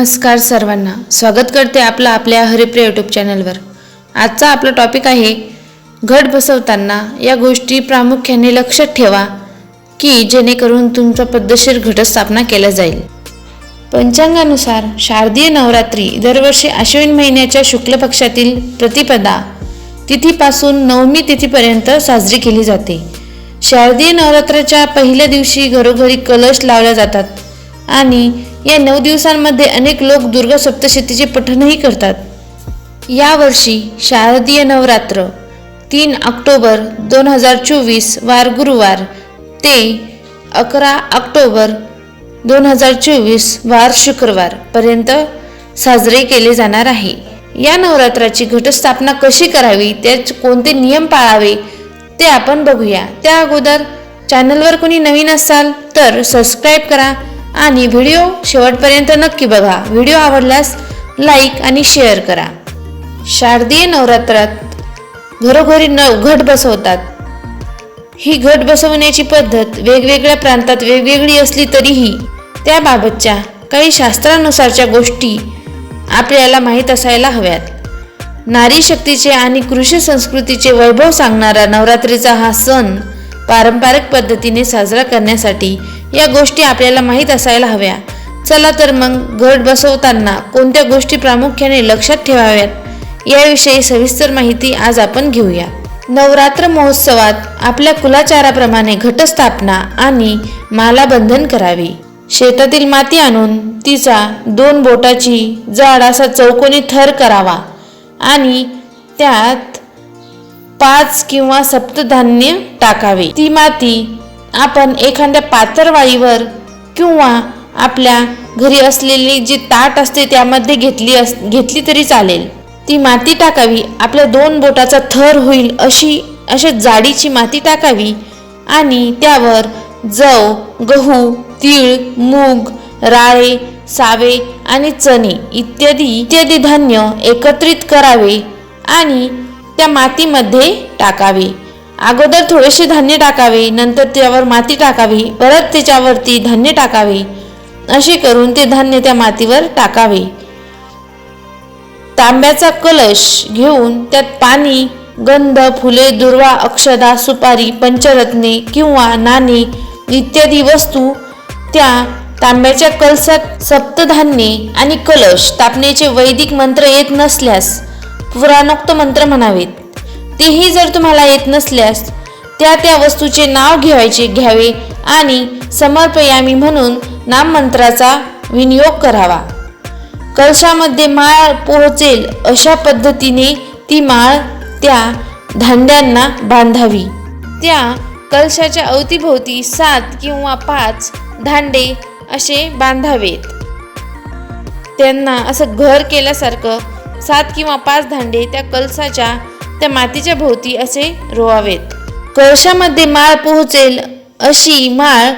नमस्कार सर्वांना. स्वागत करते आपलं आपल्या हरिप्रिय यूट्यूब चॅनलवर आजचा आपला टॉपिक आहे घट बसवताना या गोष्टी प्रामुख्याने लक्षात ठेवा की जेणेकरून तुमचा पद्धतशीर घटस्थापना केल्या जाईल. पंचांगानुसार शारदीय नवरात्री दरवर्षी आश्विन महिन्याच्या शुक्ल पक्षातील प्रतिपदा तिथीपासून नवमी तिथीपर्यंत साजरी केली जाते. शारदीय नवरात्राच्या पहिल्या दिवशी घरोघरी कलश लावल्या जातात आणि या नऊ दिवसांमध्ये अनेक लोक दुर्गा सप्तशतीचे पठणही करतात. यावर्षी शारदीय नवरात्र तीन ऑक्टोबर दोन हजार चोवीस वार गुरुवार ते अकरा ऑक्टोबर दोन हजार चोवीस वार शुक्रवार पर्यंत साजरे केले जाणार आहे. या नवरात्राची घटस्थापना कशी करावी त्याचे कोणते नियम पाळावे ते आपण बघूया. त्या अगोदर चॅनलवर कोणी नवीन असाल तर सबस्क्राईब करा आणि व्हिडिओ शेवटपर्यंत नक्की बघा. व्हिडिओ आवडल्यास लाईक आणि शेअर करा. शारदीय नवरात्रात घरोघरी न घट बसवतात. ही घट बसवण्याची पद्धत वेगवेगळ्या प्रांतात वेगवेगळी असली तरीही त्याबाबतच्या काही शास्त्रानुसारच्या गोष्टी आपल्याला माहीत असायला हव्यात. नारी शक्तीचे आणि कृषी संस्कृतीचे वैभव सांगणारा नवरात्रीचा हा सण पारंपरिक पद्धतीने साजरा करण्यासाठी या गोष्टी आपल्याला माहीत असायला हव्या. चला तर मग घट बसवताना कोणत्या गोष्टी प्रामुख्याने लक्षात ठेवाव्यात याविषयी सविस्तर माहिती आज आपण घेऊया. नवरात्र महोत्सवात आपल्या कुलाचाराप्रमाणे घटस्थापना आणि मालाबंधन करावे. शेतातील माती आणून तिचा दोन बोटाची जाड असा चौकोनी थर करावा आणि त्यात पाच किंवा सप्तधान्य टाकावे. ती माती आपण एखाद्या पातरवाळीवर किंवा आपल्या घरी असलेली जी ताट असते त्यामध्ये घेतली अस घेतली तरी चालेल. ती माती टाकावी. आपल्या दोन बोटाचा थर होईल अशी अशा जाडीची माती टाकावी आणि त्यावर जव गहू तीळ मूग राळे सावे आणि चणे इत्यादी इत्यादी धान्य एकत्रित करावे आणि त्या मातीमध्ये टाकावे. अगोदर थोडेसे धान्य टाकावे नंतर त्यावर माती टाकावी परत त्याच्यावरती धान्य टाकावे. असे करून ते धान्य त्या मातीवर टाकावे. तांब्याचा कलश घेऊन त्यात पाणी गंध फुले दुर्वा अक्षदा सुपारी पंचरत्ने किंवा नाणे इत्यादी वस्तू त्या तांब्याच्या कलसात सप्तधान्ये आणि कलश तापण्याचे वैदिक मंत्र येत नसल्यास पुराणोक्त मंत्र म्हणावेत. तेही जर तुम्हाला येत नसल्यास त्या त्या वस्तूचे नाव घ्यायचे घ्यावे आणि समर्पयामी म्हणून नाममंत्राचा विनियोग करावा. कलशामध्ये माळ पोहोचेल अशा पद्धतीने ती माळ त्या धांड्यांना बांधावी. त्या कलशाच्या अवतीभोवती सात किंवा पाच धांडे असे बांधावेत. त्यांना असं घर केल्यासारखं सात किंवा पाच धांडे त्या कलसाच्या त्या मातीच्या भोवती असे रोवावेत. कळशामध्ये माळ पोहोचेल अशी माळ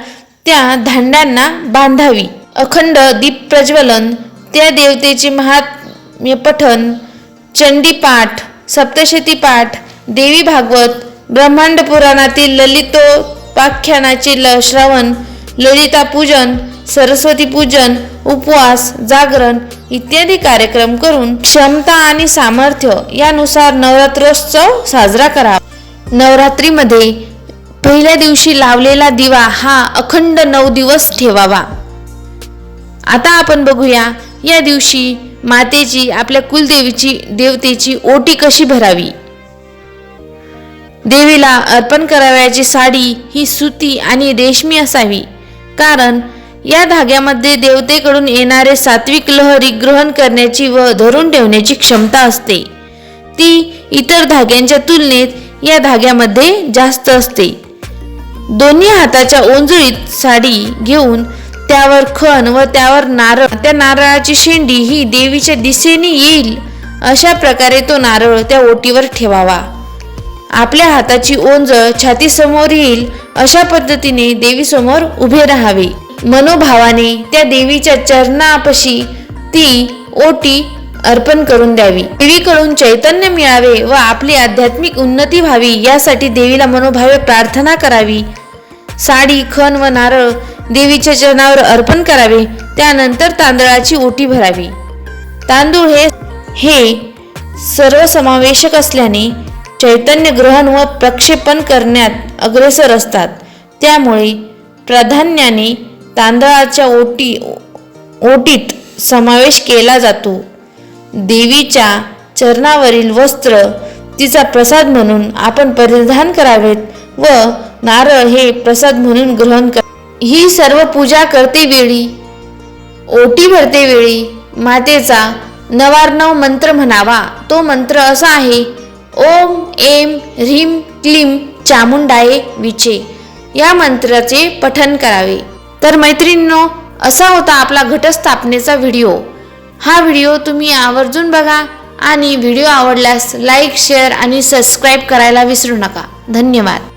त्या धांड्यांना बांधावी. अखंड दीप प्रज्वलन त्या देवतेचे महात्म्य पठन चंडीपाठ सप्तशती पाठ देवी भागवत ब्रह्मांड पुराणातील ललितोपाख्यानाचे ल श्रवण ललिता पूजन सरस्वती पूजन उपवास जागरण इत्यादी कार्यक्रम करून क्षमता आणि सामर्थ्य यानुसार नवरात्रोत्सव साजरा करावा. नवरात्रीमध्ये पहिल्या दिवशी लावलेला दिवा हा अखंड नऊ दिवस ठेवावा. आता आपण बघूया या दिवशी मातेची आपल्या कुलदेवीची देवतेची ओटी कशी भरावी? देवीला अर्पण करावयाची साडी ही सुती आणि रेशमी असावी. कारण या धाग्यामध्ये देवतेकडून येणारे सात्विक लहरी ग्रहण करण्याची व धरून ठेवण्याची क्षमता असते. ती इतर धाग्यांच्या तुलनेत या धाग्यामध्ये जास्त असते. दोन्ही हाताच्या ओंजळीत साडी घेऊन त्यावर खण व त्यावर नारळ त्या नारळाची शेंडी ही देवीच्या दिशेने येईल अशा प्रकारे तो नारळ त्या ओटीवर ठेवावा. आपल्या हाताची ओंजळ छातीसमोर येईल अशा पद्धतीने देवीसमोर उभे राहावे. मनोभावाने त्या देवीच्या चरणापाशी ती ओटी अर्पण करून द्यावी. देवीकडून चैतन्य मिळावे व आपली आध्यात्मिक उन्नती व्हावी यासाठी देवीला मनोभावे प्रार्थना करावी. साडी खण व नारळ देवीच्या चरणावर अर्पण करावे त्यानंतर तांदळाची ओटी भरावी. तांदूळ हे हे सर्वसमावेशक असल्याने चैतन्य ग्रहण व प्रक्षेपण करण्यात अग्रेसर असतात. त्यामुळे प्राधान्याने तांदळाच्या ओटी ओटीत समावेश केला जातो. देवीच्या चरणावरील वस्त्र तिचा प्रसाद म्हणून आपण परिधान करावेत व नारळ हे प्रसाद म्हणून ग्रहण कर. ही सर्व पूजा करते वेळी ओटी भरते वेळी मातेचा नवारनव मंत्र म्हणावा. तो मंत्र असा आहे ओम एम ह्रीम क्लीम चामुंडाये विचे. या मंत्राचे पठन करावे. तर मैत्रिणींनो असा होता आपला घटस्थापनेचा व्हिडिओ. हा व्हिडिओ तुम्ही आवर्जून बघा आणि व्हिडिओ आवडल्यास लाईक शेअर आणि सबस्क्राईब करायला विसरू नका. धन्यवाद.